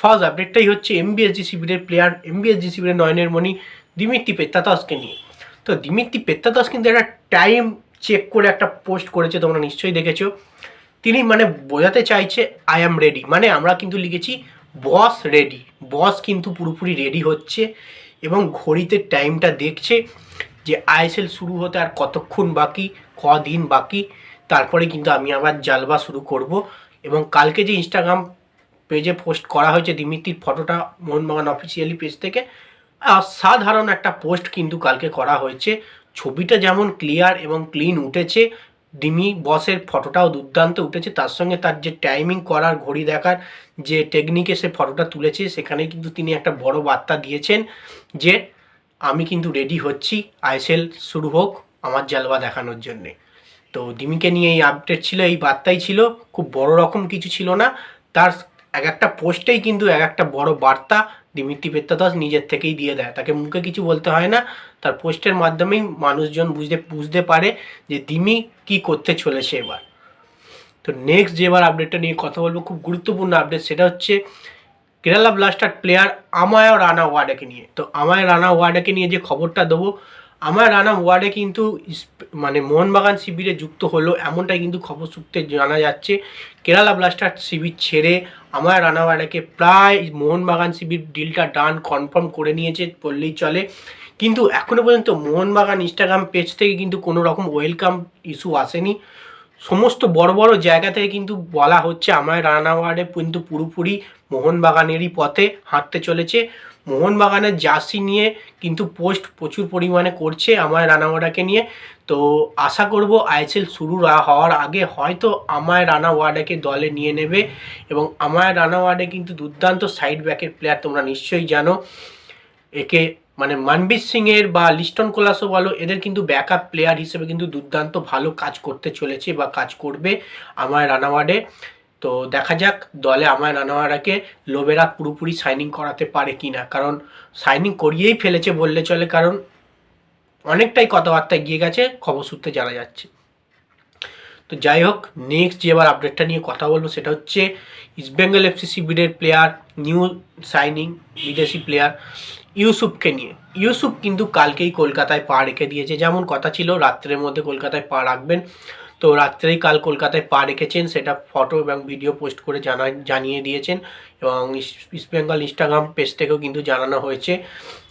First আপডেটটাই হচ্ছে MBSG শিবিরের player MBSG শিবিরের নয়নের মণি দিমিত্রি পেত্তাতাসকে নিয়ে। তো দিমিত্রি পেত্তাতাস কিন্তু একটা টাইম চেক করে একটা পোস্ট করেছে, তোমরা নিশ্চয়ই দেখেছ। তিনি মানে বোঝাতে চাইছে আই অ্যাম রেডি মানে আমরা কিন্তু লিখেছি বস রেডি বস কিন্তু পুরোপুরি রেডি হচ্ছে এবং ঘড়িতে টাইমটা দেখছে যে আইএসএল শুরু হতে আর কতক্ষণ বাকি কদিন বাকি। তারপরে কিন্তু আমি আবার জালবা শুরু করব এবং কালকে যে ইনস্টাগ্রাম পেজে পোস্ট করা হয়েছে দিমিত্রির ফটোটা মোহনবাগান অফিসিয়ালি পেজ থেকে। সাধারণ একটা পোস্ট কিন্তু কালকে করা হয়েছে। ছবিটা যেমন ক্লিয়ার এবং ক্লিন উঠেছে ডিমি বসের ফটোটাও দুর্দান্ত উঠেছে। তার সঙ্গে তার যে টাইমিং করার ঘড়ি দেখার যে টেকনিকে সে ফটোটা তুলেছে, সেখানে কিন্তু তিনি একটা বড় বার্তা দিয়েছেন যে, আমি কিন্তু রেডি হচ্ছি। আইএসএল শুরু হোক আমার জালবা দেখানোর জন্যে। তো দিমিকে নিয়ে এই আপডেট ছিল, এই বার্তাই ছিল। খুব বড় রকম কিছু ছিল না। তার এক একটা পোস্টেই কিন্তু এক একটা বড় বার্তা দিমিত্রি পেত্তাদাস নিজের থেকেই দিয়ে দেয়। তাকে মুখে কিছু বলতে হয় না। তার পোস্টের মাধ্যমেই মানুষজন বুঝতে বুঝতে পারে যে দিমি কি করতে চলেছে এবার। তো নেক্সট যে এবার আপডেটটা নিয়ে কথা বলব, খুব গুরুত্বপূর্ণ আপডেট সেটা হচ্ছে কেরালা ব্লাস্টার প্লেয়ার আমায় রানা ওয়ার্ডেকে নিয়ে। তো আমায় রানা ওয়ার্ডেকে নিয়ে যে খবরটা দেবো আমার রানা ওয়ার্ডে কিন্তু মানে মোহনবাগান শিবিরে যুক্ত হলো, এমনটাই কিন্তু খবর সূত্রে জানা যাচ্ছে। কেরালা ব্লাস্টার শিবির ছেড়ে আমার রানা ওয়ার্ডেকে প্রায় মোহনবাগান শিবির ডিলটা ডান কনফার্ম করে নিয়েছে, বললেই চলে। কিন্তু এখনও পর্যন্ত মোহনবাগান ইনস্টাগ্রাম পেজ থেকে কিন্তু কোনো রকম ওয়েলকাম ইস্যু আসেনি। সমস্ত বড় বড় জায়গা থেকে কিন্তু বলা হচ্ছে আমার রানাওয়ার্ডে কিন্তু পুরোপুরি মোহনবাগানেরই পথে হাঁটতে চলেছে। মোহনবাগানের জার্সি নিয়ে কিন্তু পোস্ট প্রচুর পরিমাণে করছে আমার রানাওয়ার্ডাকে নিয়ে। তো আশা করব আইএসএল শুরু হওয়ার আগে হয়তো আমায় রানা ওয়ার্ডাকে দলে নিয়ে নেবে এবং আমায় রানা ওয়ার্ডে কিন্তু দুর্দান্ত সাইড ব্যাকের প্লেয়ার তোমরা নিশ্চয়ই জানো। একে মানে মানবীর সিংয়ের বা লিস্টন কোলাসও বলো এদের কিন্তু ব্যাকআপ প্লেয়ার হিসেবে কিন্তু দুর্দান্ত ভালো কাজ করতে চলেছে বা কাজ করবে আমার রানাওয়ার্ডে তো দেখা যাক দলে আমার রানাওয়ারাকে লোবেরা পুরোপুরি সাইনিং করাতে পারে কি না কারণ সাইনিং করিয়েই ফেলেছে বললে চলে, কারণ অনেকটাই কথাবার্তা এগিয়ে গেছে, খবর সূত্রে জানা যাচ্ছে। তো যাই হোক নেক্সট যে এবার আপডেটটা নিয়ে কথা বলব সেটা হচ্ছে ইস্টবেঙ্গল এফসি শিবিরের প্লেয়ার নিউ সাইনিং বিদেশি প্লেয়ার ইউসুফকে নিয়ে। ইউসুফ কিন্তু কালকেই কলকাতায় পা রেখে দিয়েছে। যেমন কথা ছিল, রাত্রের মধ্যে কলকাতায় পা রাখবেন। তো রাত্রেই কাল কলকাতায় পা রেখেছেন, সেটা ফটো এবং ভিডিও পোস্ট করে জানা জানিয়ে দিয়েছেন। এবং ইস- ইস্টবেঙ্গল ইনস্টাগ্রাম পেজ থেকেও কিন্তু জানানো হয়েছে।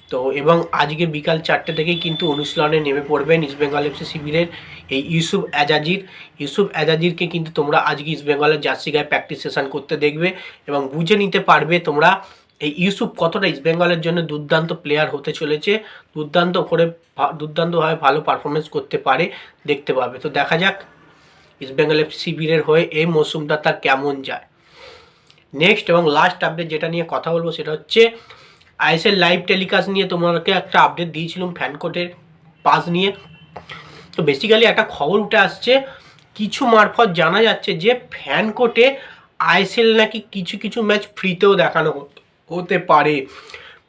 তো এবং আজকে বিকাল চারটে থেকেই কিন্তু অনুশীলনে নেমে পড়বেন ইস্টবেঙ্গল এফসি শিবিরের এই ইউসুফ এজাজির ইউসুফ এজাজিরকে কিন্তু তোমরা আজকে ইস্টবেঙ্গলের জার্সি গায়ে প্র্যাকটিস সেশন করতে দেখবে এবং বুঝে নিতে পারবে তোমরা এই ইউসুফ কতটা ইস্টবেঙ্গলের জন্য দুর্দান্ত প্লেয়ার হতে চলেছে, দুর্দান্ত করে দুর্দান্তভাবে ভালো পারফরমেন্স করতে পারে, দেখতে পাবে। তো দেখা যাক ইস্টবেঙ্গল এফসি শিবিরের হয়ে এই মৌসুমটা তার কেমন যায়। নেক্সট এবং লাস্ট আপডেট যেটা নিয়ে কথা বলব সেটা হচ্ছে আইএসএল লাইভ টেলিকাস্ট নিয়ে তোমাকে একটা আপডেট দিয়েছিলাম ফ্যানকোটের পাস নিয়ে। তো বেসিক্যালি একটা খবর উঠে আসছে, কিছু মারফত জানা যাচ্ছে যে ফ্যান কোর্টে আইএসএল নাকি কিছু কিছু ম্যাচ ফ্রিতেও দেখানো হত- পারে।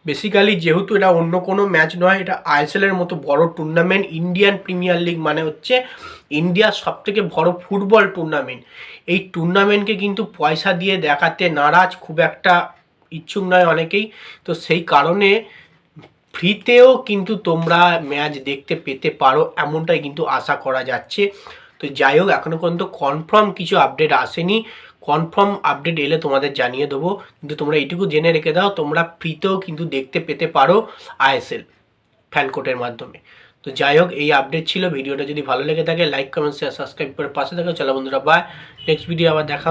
বেসিক্যালি যেহেতু এটা অন্য কোনো ম্যাচ নয়, এটা আইএসএলের মতো বড় টুর্নামেন্ট ইন্ডিয়ান প্রিমিয়ার লিগ মানে হচ্ছে ইন্ডিয়ার সব থেকে বড় ফুটবল টুর্নামেন্ট এই টুর্নামেন্টকে কিন্তু পয়সা দিয়ে দেখাতে নারাজ খুব একটা ইচ্ছুক নয় অনেকেই। তো সেই কারণে ফ্রিতেও কিন্তু তোমরা ম্যাচ দেখতে পেতে পারো, এমনটাই কিন্তু আশা করা যাচ্ছে। তো যাই হোক এখনও পর্যন্ত কনফার্ম কিছু আপডেট আসেনি। কনফার্ম আপডেট এলে তোমাদের জানিয়ে দেবো। কিন্তু তোমরা এইটুকু জেনে রেখে দাও, তোমরা ফ্রিতেও কিন্তু দেখতে পেতে পারো আইএসএল ফ্যানকোটের মাধ্যমে। তো যাই হোক, এই আপডেট ছিল। ভিডিওটা যদি ভালো লেগে থাকে লাইক কমেন্ট শেয়ার সাবস্ক্রাইব করে পাশে থাকো। চলো বন্ধুরা বাই নেক্সট ভিডিও আবার দেখা